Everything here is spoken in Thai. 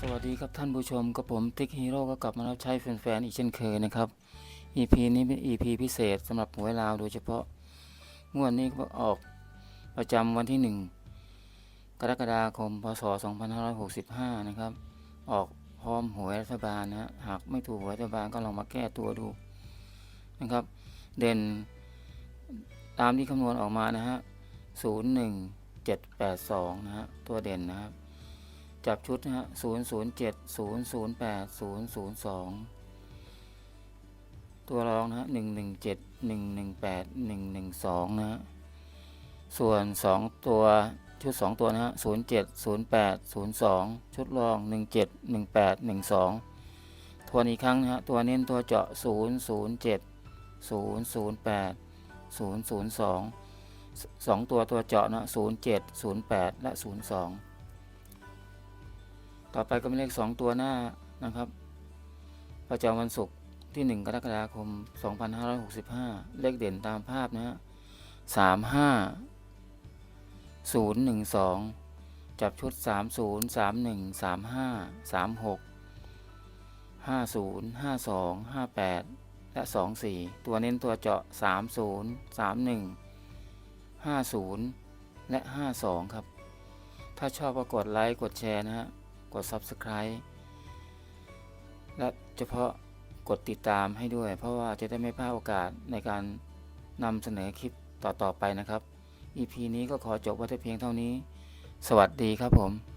สวัสดีครับท่านผู้ชมกับผมติ๊กฮีโร่ก็กลับมารับใช้แฟนๆอีกเช่นเคยนะครับ EP นี้เป็น EP พิเศษสำหรับหวยลาวโดยเฉพาะงวดนี้ก็ออกประจำวันที่ 1 กรกฎาคม พศ 2565 นะครับ ออกพร้อมหวยรัฐบาลนะฮะหากไม่ถูกหวยรัฐบาลก็ลองมาแก้ตัวดูนะครับ เด่นตามที่คำนวณออกมานะฮะ 01782 นะฮะ ตัวเด่นนะครับ จับชุดนะฮะ007 008 002ตัวรองนะฮะ117 118 112นะฮะส่วน2ตัวชุด2ตัวนะฮะ07 08 02ชุดรอง17 18 12ทวนอีกครั้งนะฮะตัวเน้นตัวเจาะ007 008 002 2ตัวตัวเจาะนะ07 08และ02 ต่อไปก็เป็นเลข 2 ตัวหน้านะครับ ประจำวันศุกร์ที่ 1 กรกฎาคม 2565 เลขเด่นตามภาพนะฮะ35 012จับชุด 30 31 35 36 50 52 58 และ 24 ตัวเน้นตัวเจาะ 30 31 50 และ 52 ครับ ถ้าชอบก็กดไลค์ กดแชร์นะฮะ ด Subscribe และเฉพาะกดติดตามให้ด้วย เพราะว่าจะได้ไม่พลาดโอกาสในการนำเสนอคลิปต่อๆไปนะครับ EP นี้ก็ขอจบไว้แต่เพียงเท่านี้ สวัสดีครับผม